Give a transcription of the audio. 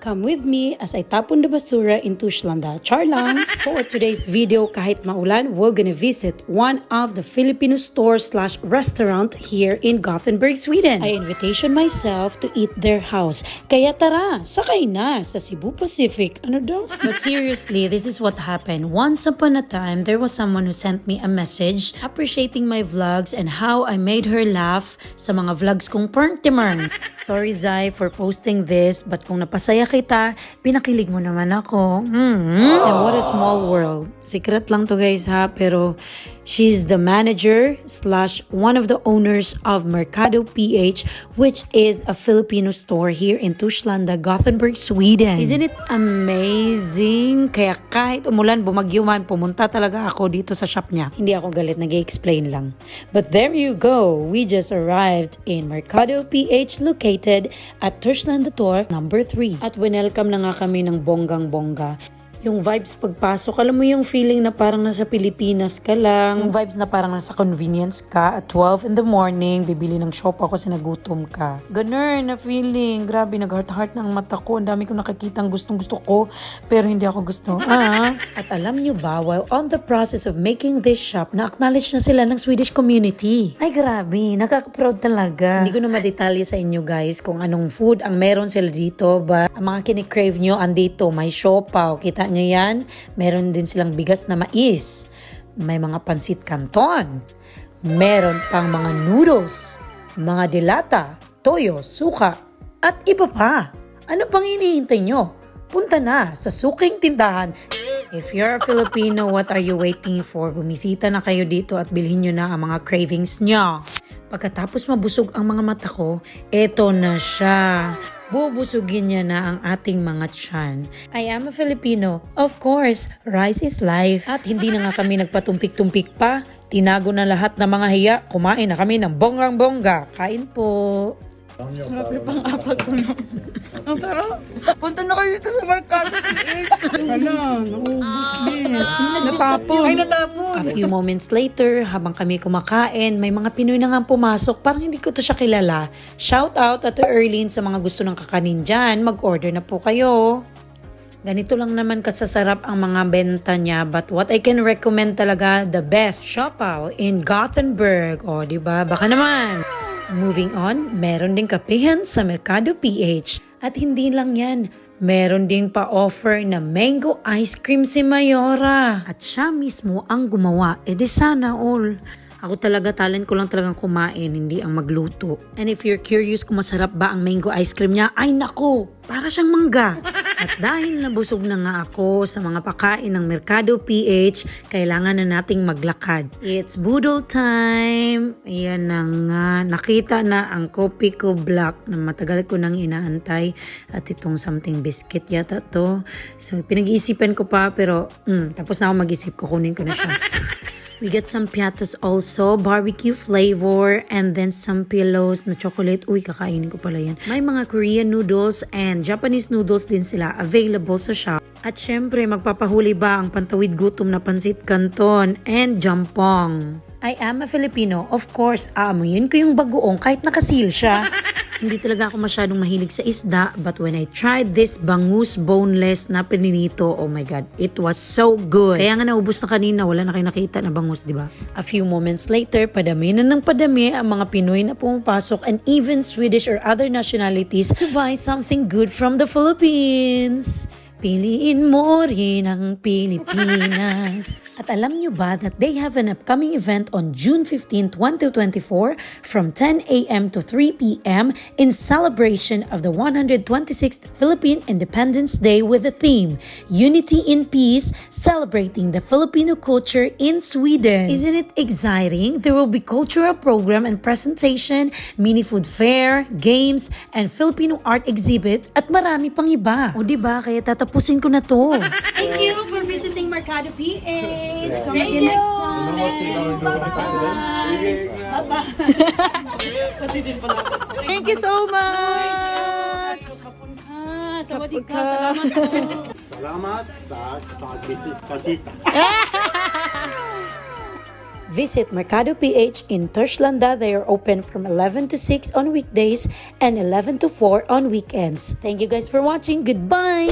Come with me as I tapon the basura in Tushlanda. Char lang! For today's video, kahit maulan, we're gonna visit one of the Filipino store slash restaurant here in Gothenburg, Sweden. I invitation myself to eat their house. Kaya tara, sakay na sa Cebu Pacific. Ano daw? But seriously, this is what happened. Once upon a time, there was someone who sent me a message appreciating my vlogs and how I made her laugh sa mga vlogs kong perng-timern. Sorry, Zai, for posting this, but kung napasaya kita, pinakilig mo naman ako. Mm. And what a small world. Secret lang to guys ha, pero she's the manager slash one of the owners of Mercado PH, which is a Filipino store here in Tushlanda, Gothenburg, Sweden. Isn't it amazing? Kaya kahit umulan, bumagyo man, pumunta talaga ako dito sa shop niya. Hindi ako galit, nag explain lang. But there you go, we just arrived in Mercado PH located at Tushlanda Tour number 3. At winelcome na nga kami ng bonggang-bongga. Yung vibes pagpasok, alam mo yung feeling na parang nasa Pilipinas ka lang. Yung vibes na parang nasa convenience ka at 12 in the morning, bibili ng shop ako kasi nagutom ka. Ganun na feeling. Grabe, nag-heart-heart ng mata ko. Ang dami ko nakikita gustong gusto ko, pero hindi ako gusto. Ah. At alam nyo ba, while on the process of making this shop, na-acknowledge na sila ng Swedish community. Ay grabe, nakaka-proud talaga. Hindi ko na madetalye sa inyo guys kung anong food ang meron sila dito. But ang mga kinikrave nyo, andito, may siopaw. Kita nyo yan? Meron din silang bigas na mais. May mga pansit canton. Meron pang mga noodles, mga dilata, toyo, suka, at iba pa. Ano pang hinihintay nyo? Punta na sa suking tindahan. If you're a Filipino, what are you waiting for? Bumisita na kayo dito at bilhin nyo na ang mga cravings nyo. Pagkatapos mabusog ang mga mata ko, eto na siya. Bubusugin niya na ang ating mga tiyan. I am a Filipino. Of course, rice is life. At hindi na nga kami nagpatumpik-tumpik pa. Tinago na lahat ng mga hiya. Kumain na kami ng bonggang-bongga. Kain po. Grabe pang apat ko na. Ang sarap. Punta na kayo dito sa Mercado Wala, naubos din. Natapon. Ay, natapon. A few moments later, habang kami kumakain, may mga Pinoy na nga pumasok. Parang hindi ko to siya kilala. Shout out at Erlene sa mga gusto ng kakanin dyan. Mag-order na po kayo. Ganito lang naman kasasarap ang mga benta niya but what I can recommend talaga the best Shopaw in Gothenburg. O, di ba? Baka naman. Moving on, meron din kapehan sa Mercado PH. At hindi lang yan, meron ding pa-offer na mango ice cream si Mayora. At siya mismo ang gumawa. E di sana all. Ako talaga, talent ko lang talagang kumain, hindi ang magluto. And if you're curious kung masarap ba ang mango ice cream niya, ay nako, para siyang mangga. At dahil nabusog na nga ako sa mga pakain ng Mercado PH, kailangan na nating maglakad. It's budol time! Ayan na nga, nakita na ang kopi ko black na matagal ko nang inaantay. At itong something biscuit yata to. So pinag-iisipan ko pa pero mm, tapos na ako mag-isip, kukunin ko na siya. We get some piatos also, barbecue flavor, and then some pillows na chocolate. Uy, kakainin ko pala yan. May mga Korean noodles and Japanese noodles din sila available sa shop. At syempre, magpapahuli ba ang pantawid gutom na pansit canton and jampong? I am a Filipino. Of course, aamuyin ko yung bagoong kahit nakasil siya. Hindi talaga ako masyadong mahilig sa isda, but when I tried this bangus boneless na pininito, oh my God, it was so good. Kaya nga naubos na kanina, wala na kayo nakita na bangus, di ba? A few moments later, padami na ng padami ang mga Pinoy na pumapasok and even Swedish or other nationalities to buy something good from the Philippines. Piliin mo rin ang Pilipinas. At alam nyo ba that they have an upcoming event on June 15, 2024 from 10 a.m. to 3 p.m. in celebration of the 126th Philippine Independence Day with the theme Unity in Peace, celebrating the Filipino culture in Sweden. Isn't it exciting? There will be cultural program and presentation, mini food fair, games, and Filipino art exhibit at marami pang iba. O di ba kaya tatapusin ko na to. Thank you for visiting Mercado PH. Come Thank again you. next time. Bye-bye. Bye-bye. Thank you so much. Kapun ka. Sawadee ka. Salamat po. Salamat sa pagbisita. Visit Mercado PH in Torslanda. They are open from 11 to 6 on weekdays and 11 to 4 on weekends. Thank you guys for watching. Goodbye!